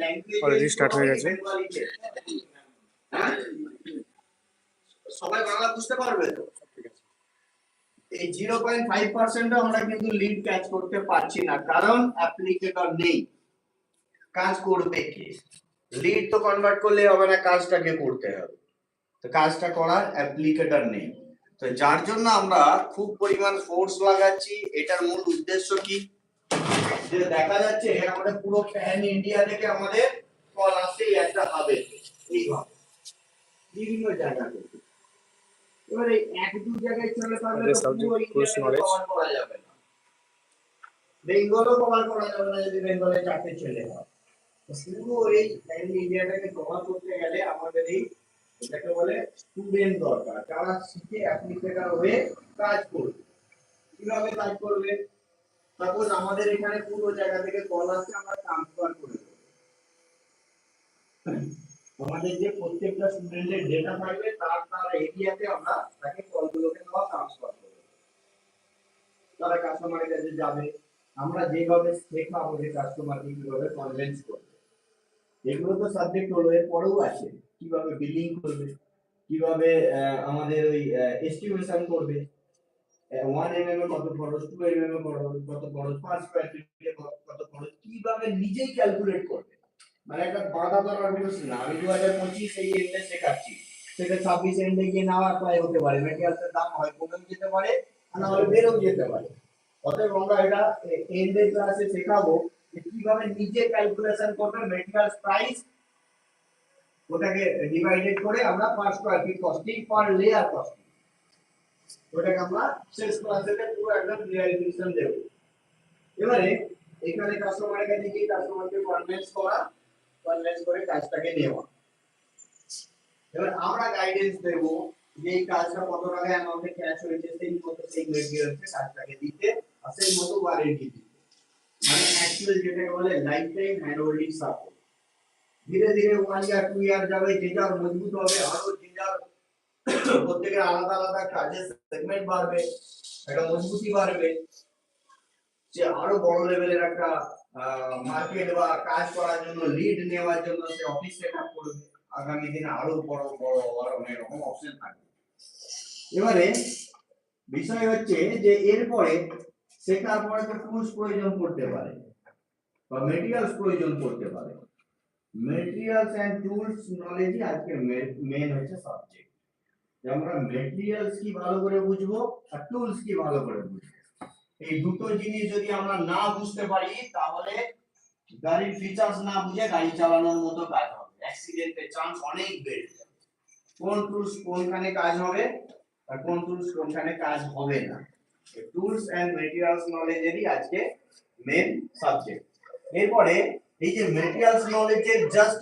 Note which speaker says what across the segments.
Speaker 1: Language
Speaker 2: already start হয়ে গেছে।
Speaker 1: সবাই বাংলা বুঝতে পারবে তো? এই জিরো পয়েন্ট ফাইভ পার্সেন্ট আমরা কিন্তু লিড ক্যাচ করতে পারছি না, কারণ অ্যাপ্লিকেটর নেই। কাজ করবে কে? লিড তো কনভার্ট করলে হবে না, কাজটাকে করতে হবে। তো কাজটা করার অ্যাপ্লিকেটর নেই। তো যার জন্য আমরা খুব পরিমাণ ফোর্স লাগাচ্ছি, এটার মূল উদ্দেশ্য কি? যে দেখা যাচ্ছে আমাদের পুরো প্যান ইন্ডিয়া থেকে আমাদের কল আসছে একটা হবে এইভাবে বিভিন্ন জায়গা থেকে এবারে এক দু জায়গায় চলে তাহলে
Speaker 2: আমাদের
Speaker 1: তো
Speaker 2: subject
Speaker 1: পুরো ইন্ডিয়াকে
Speaker 2: knowledge।
Speaker 1: করা যাবে না। বেঙ্গলও কভার করা যাবে না যদি বেঙ্গলে চারটে ছেলে হয় পুরো এই প্যান ইন্ডিয়াটাকে কভার করতে গেলে আমাদের এই এটাকে বলে স্টুডেন্ট দরকার। যারা শিখে অ্যাপ্লিকেটর হয়ে কাজ করবে। কীভাবে কাজ করবে? সাপোজ আমাদের এখানে পুরো জায়গা থেকে কল আসছে, আমরা ট্রান্সফার করে দেবো। আমাদের যে প্রত্যেকটা স্টুডেন্টের ডেটা থাকবে, তার তার এরিয়াতে আমরা তাকে কলগুলোকে দেওয়া ট্রান্সফার করব তারা কাস্টমারের কাছে যাবে, আমরা যেভাবে শেখাবো যে কাস্টমারকে কীভাবে কনভেন্স করবে। এগুলো তো সাবজেক্ট হলো এর পরেও আছে কীভাবে বিলিং করবে, কীভাবে আমাদের ওই এস্টিমেশন করবে। কত এম কত কত কীভাবে মানে না। আমি শেখাচ্ছি। সেটা নাও অ্যাপ্লাই হতে পারে। দাম হয় যেতে পারে, আর না হলে যেতে পারে। অতএব আমরা এটা ক্লাসে শেখাবো কীভাবে নিজে ক্যালকুলেশন করবে মেটেরিয়ালস প্রাইস ওটাকে ডিভাইডেড করে আমরা per costing per layer costing ওটাকে আমরা শেষ ক্লাসেতে পুরো একদম রিয়ালিজেশন দেব। এবারে এখানে কাস্টমারের কাছে গিয়ে কাস্টমারকে কনভিন্স করা কনভিন্স করে কাজটাকে নেওয়া। এবার আমরা গাইডেন্স দেব যে এই কাজটা কত টাকা অ্যামাউন্টে ক্যাশ হয়েছে, সেই মতো সেই মেটেরিয়ালসে কাজটাকে দিতে আর সেই মতো ওয়ারেন্টি দিতে। মানে অ্যাকচুয়াল যেটাকে বলে life time hand holding support ধীরে ধীরে ওয়ান ইয়ার টু ইয়ার যাবে, যে যার মজবুত হবে, আরও যে যার প্রত্যেকের আলাদা আলাদা কাজের সেগমেন্ট বাড়বে, একটা মজবুতি বাড়বে, যে আরও বড় লেভেলের একটা মার্কেট বা কাজ করার জন্য লিড নেওয়ার জন্য সে অফিস সেট আপ করবে। আগামী দিনে আরও বড় বড়, আর অনেক রকম অপশন থাকবে। এবারে বিষয় হচ্ছে যে এরপরে শেখার পরে তো টুলস প্রয়োজন পড়তে পারে বা মেটেরিয়ালস প্রয়োজন পড়তে পারে। মেটেরিয়ালস এন্ড টুলস নলেজই আজকে মেন হচ্ছে সাবজেক্ট আমরা মেটেরিয়ালস কি ভালো করে বুঝব আর টুলস কি ভালো করে বুঝব? এই দুটো জিনিস যদি আমরা না বুঝতে পারি, তাহলে গাড়ির ফিচার্স না বুঝে গাড়ি চালানোর মতো কাজ হবে। অ্যাক্সিডেন্টের চান্স অনেক বেড়ে যাবে। কোন টুলস কোনখানে কাজ হবে আর কোন টুলস কোনখানে কাজ হবে না। টুলস এন্ড মেটেরিয়ালস নলেজেরই আজকে মেন সাবজেক্ট এরপরে এই যে মেটেরিয়ালস নলেজের জাস্ট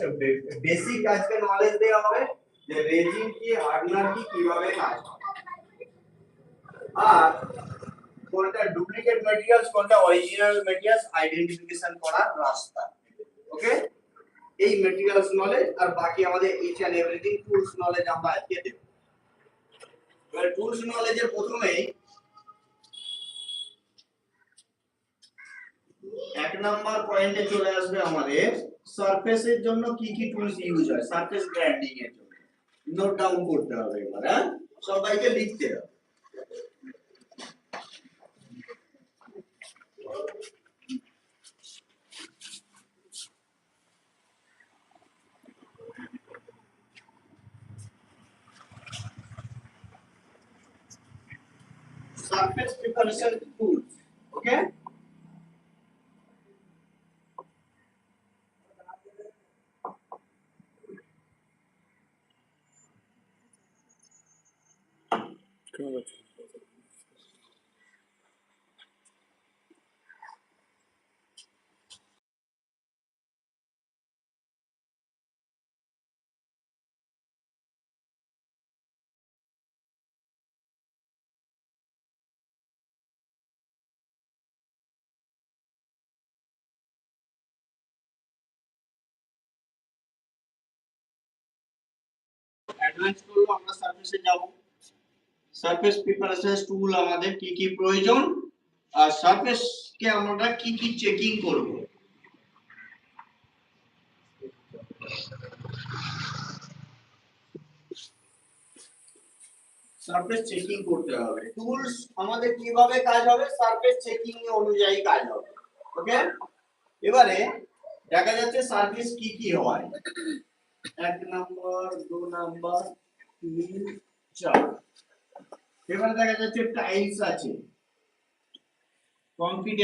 Speaker 1: বেসিক আজকে নলেজ দেওয়া হবে। যে রেজিন কি হার্ডনার কি, কীভাবে কাজ আর কোনটা ডুপ্লিকেট ম্যাটেরিয়ালস কোনটা অরিজিনাল ম্যাটেরিয়ালস আইডেন্টিফিকেশন করার রাস্তা। ওকে এই ম্যাটেরিয়ালস নলেজ আর বাকি আমাদের each and everything tools knowledge আমরা আজকে দেব। এবার টুলস নলেজের প্রথমেই এক নাম্বার পয়েন্টে চলে আসবে আমাদের সারফেসের জন্য কি কি টুলস ইউজ হয়? সারফেস গ্রাইন্ডিং এর জন্য। নোট ডাউন করতে হবে এবার হ্যাঁ সবাইকে লিখতে হবে surface preparation tools okay Advance করব আমরা সার্ফেসে যাব সারফেস প্রিপারেশন টুল আমাদের কি কি প্রয়োজন? আর সারফেস কে আমরা কি কি চেকিং করব? সারফেস চেকিং করতে হবে। টুলস আমাদের কীভাবে কাজ হবে? সারফেস চেকিং অনুযায়ী কাজ হবে। ওকে এবারে দেখা যাচ্ছে সার্ভিস কি কি হয়? এক নাম্বার দু নম্বর তিন, চার। এবারে দেখা যাচ্ছে টাইলস আছে। কনফিডেন্স